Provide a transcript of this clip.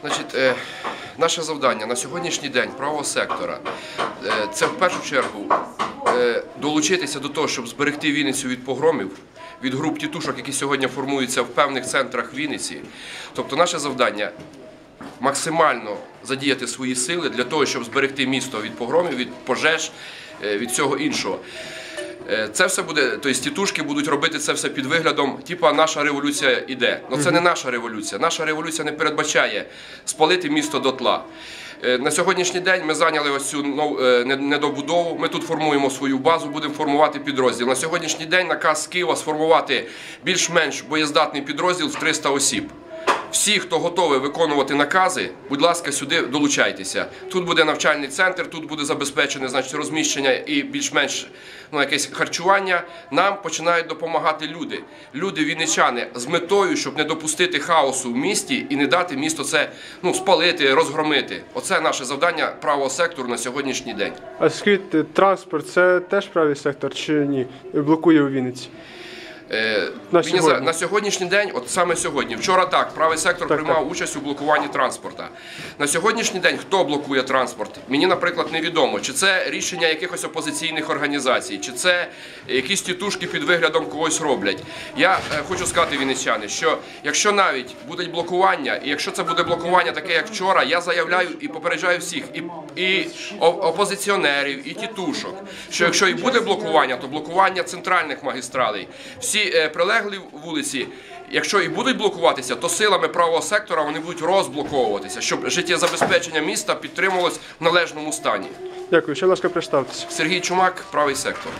Значить, е, наше завдання на сьогоднішній день правого сектора е, це в першу чергу е, долучитися до того, щоб зберегти Вінницю від погромів, від груп тітушок, які сьогодні формуються в певних центрах Вінниці. Тобто, наше завдання максимально задіяти свої сили для того, щоб зберегти місто від погромів, від пожеж, е, від всього іншого. Е, Це все буде, тобто тітушки будуть робити це все під виглядом, типа наша революція іде. Ну це не наша революція. Наша революція не передбачає спалити місто дотла. Е, На сьогоднішній день ми зайняли ось цю е, недобудову. Ми тут формуємо свою базу, будемо формувати підрозділ. На сьогоднішній день наказ Києва сформувати більш-менш боєздатний підрозділ в 300 осіб. Всі, хто готовий виконувати накази, будь ласка, сюди долучайтеся. Тут буде навчальний центр, тут буде забезпечене значить, розміщення і більш-менш ну, якесь харчування. Нам починають допомагати люди. Люди вінничани з метою, щоб не допустити хаосу в місті і не дати місто це ну, спалити, розгромити. Оце наше завдання правого сектору на сьогоднішній день. А скажіть, е, транспорт це теж правий сектор чи ні? Блокує у Вінниці? Е, На Вінниця- сьогодні. на сьогоднішній день, от саме сьогодні, вчора так, правий сектор Так, приймав так. участь у блокуванні транспорту. На сьогоднішній день хто блокує транспорт? Мені, наприклад, невідомо, чи це рішення якихось опозиційних організацій, чи це якісь тітушки під виглядом когось роблять. Я е, хочу сказати, вінничани, що якщо навіть буде блокування, і якщо це буде блокування таке, як вчора, я заявляю і попереджаю всіх, і, і опозиціонерів, і тітушок, що якщо і буде блокування, то блокування центральних магістралей. Всі е, прилеглі вулиці, якщо і будуть блокуватися, то силами правого сектора вони будуть розблоковуватися, щоб життєзабезпечення міста підтримувалось в належному стані. Дякую, ще, ласка, представтеся. Сергій Чумак, правий сектор.